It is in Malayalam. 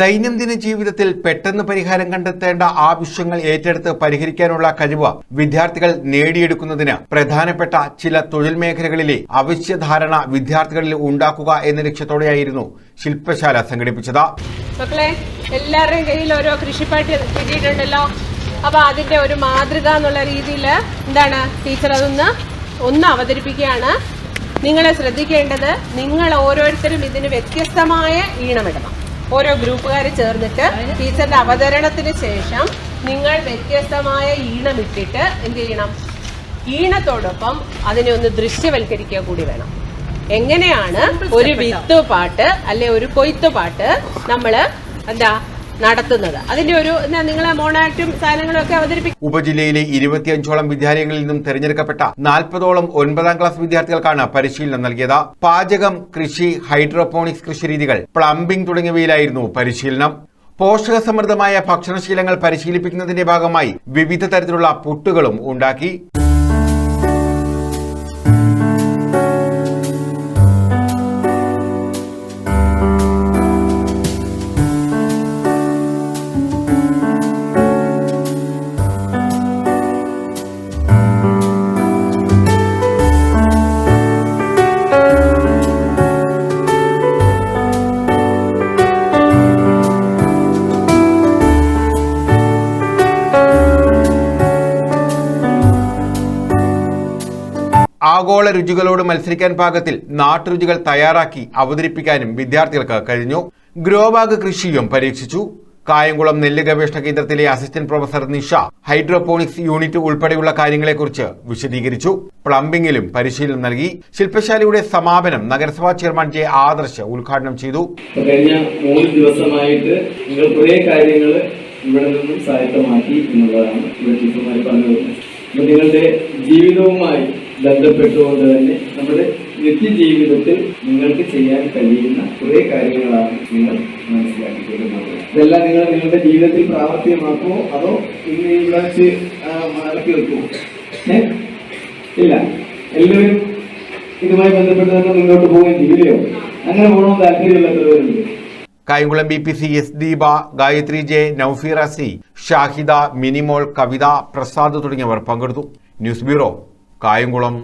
ദൈനംദിന ജീവിതത്തിൽ പെട്ടെന്ന് പരിഹാരം കണ്ടെത്തേണ്ട ആവശ്യങ്ങൾ ഏറ്റെടുത്ത് പരിഹരിക്കാനുള്ള കഴിവ് വിദ്യാർത്ഥികൾ നേടിയെടുക്കുന്നതിന് പ്രധാനപ്പെട്ട ചില തൊഴിൽ മേഖലകളിലെ അവശ്യധാരണ വിദ്യാർത്ഥികളിൽ ഉണ്ടാക്കുക എന്ന ലക്ഷ്യത്തോടെയായിരുന്നു ശില്പശാല സംഘടിപ്പിച്ചത്. മക്കളെ എല്ലാവരുടെയും കയ്യിൽ ഓരോ കൃഷിപ്പാട്ട് കിട്ടിയിട്ടുണ്ടല്ലോ. അപ്പൊ അതിന്റെ ഒരു മാതൃക എന്നുള്ള രീതിയിൽ എന്താണ് ടീച്ചർ അതൊന്ന് ഒന്ന് അവതരിപ്പിക്കുകയാണ്. നിങ്ങളെ ശ്രദ്ധിക്കേണ്ടത് നിങ്ങൾ ഓരോരുത്തരും ഇതിന് വ്യത്യസ്തമായ ഈണമിടണം. ഓരോ ഗ്രൂപ്പുകാർ ചേർന്നിട്ട് ടീച്ചറിന്റെ അവതരണത്തിന് ശേഷം നിങ്ങൾ വ്യത്യസ്തമായ ഈണമിട്ടിട്ട് എന്ത് ചെയ്യണം? ഈണത്തോടൊപ്പം അതിനെ ഒന്ന് ദൃശ്യവൽക്കരിക്കുക കൂടി വേണം. എങ്ങനെയാണ് ഒരു വിത്ത് പാട്ട് അല്ലെ ഒരു കൊയ്ത്ത് പാട്ട് നമ്മൾ എന്താ നടത്തുന്നത്. അതിന്റെ ഒരു നിങ്ങളെ മോണാക്റ്റും സാധനങ്ങളും ഒക്കെ അവതരിപ്പിക്കും ഉപജില്ലയിലെ ഇരുപത്തിയഞ്ചോളം വിദ്യാലയങ്ങളിൽ നിന്നും തെരഞ്ഞെടുക്കപ്പെട്ട നാൽപ്പതോളം ഒൻപതാം ക്ലാസ് വിദ്യാർത്ഥികൾക്കാണ് പരിശീലനം നൽകിയത്. പാചകം കൃഷി ഹൈഡ്രോപോണിക്സ് കൃഷിരീതികൾ പ്ലംബിംഗ് തുടങ്ങിയവയിലായിരുന്നു പരിശീലനം. പോഷകസമൃദ്ധമായ ഭക്ഷണശീലങ്ങൾ പരിശീലിപ്പിക്കുന്നതിന്റെ ഭാഗമായി വിവിധ തരത്തിലുള്ള പുട്ടുകളും ഉണ്ടാക്കി. ആഗോള രുചികളോട് മത്സരിക്കാൻ പാകത്തിൽ നാട്ടുരുചികൾ തയ്യാറാക്കി അവതരിപ്പിക്കാനും വിദ്യാർത്ഥികൾക്ക് കഴിഞ്ഞു. ഗ്രോബാഗ് കൃഷിയും പരീക്ഷിച്ചു. കായംകുളം നെല്ല് ഗവേഷണ കേന്ദ്രത്തിലെ assistant professor Nisha hydroponics unit ഉൾപ്പെടെയുള്ള കാര്യങ്ങളെക്കുറിച്ച് വിശദീകരിച്ചു. പ്ലംബിംഗിലും പരിശീലനം നൽകി. ശില്പശാലയുടെ സമാപനം നഗരസഭാ ചെയർമാൻ ജെ ആദർശ് ഉദ്ഘാടനം ചെയ്തു. കഴിഞ്ഞ മൂന്ന് ദിവസമായിട്ട് കുറേ കാര്യങ്ങൾ ഇവിടെ നിന്നും എന്നുള്ളതാണ് നിങ്ങളുടെ ജീവിതവുമായി ബന്ധപ്പെട്ടുകൊണ്ട് തന്നെ നമ്മുടെ നിത്യജീവിതത്തിൽ നിങ്ങൾക്ക് ചെയ്യാൻ കഴിയുന്ന കുറേ കാര്യങ്ങളാണ് നിങ്ങൾ മനസ്സിലാക്കിക്കൊള്ളുന്നത് ഇതെല്ലാം നിങ്ങൾ നിങ്ങളുടെ ജീവിതത്തിൽ പ്രാവർത്തികമാക്കുമോ? അതോ ഇന്ന് ഈ ബ്രാഞ്ച് മടക്കി വെക്കുമോ? ഇല്ല. എല്ലാവരും ഇതുമായി ബന്ധപ്പെട്ട് തന്നെ മുന്നോട്ട് പോവുകയും ചെയ്യില്ലയോ അങ്ങനെ പോകണമെന്ന് താല്പര്യമുള്ള Kayamkulam B P C S Deepa Gayathri J Noufeera C Shahida Minimol Kavitha Prasad തുടങ്ങിയവർ പങ്കെടുത്തു. News bureau Kayamkulam